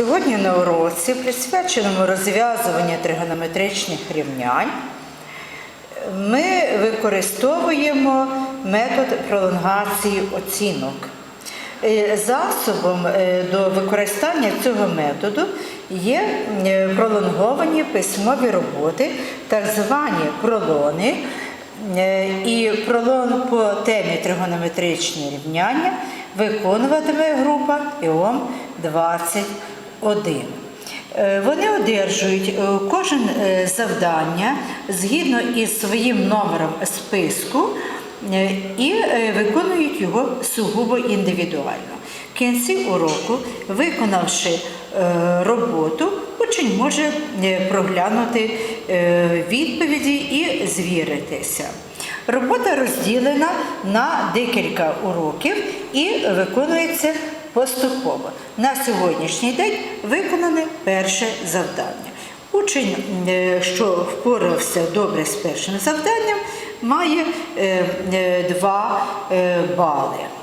Сьогодні на уроці, присвяченому розв'язуванню тригонометричних рівнянь, ми використовуємо метод пролонгації оцінок. Е, засобом е, до використання цього методу є е, пролонговані письмові роботи, так звані пролони. І пролон по темі тригонометричні рівняння виконуватиме група ІОМ 20 1. Е, вони одержують е, кожен е, завдання згідно із своїм номером списку і виконують його сугубо індивідуально. В кінці уроку, виконавши роботу, учень може проглянути відповіді і звіритися. Робота розділена на декілька уроків і виконується поступово. На сьогоднішній день виконане перше завдання. Учень, е, що впорався добре з першим завданням, має 2 бали.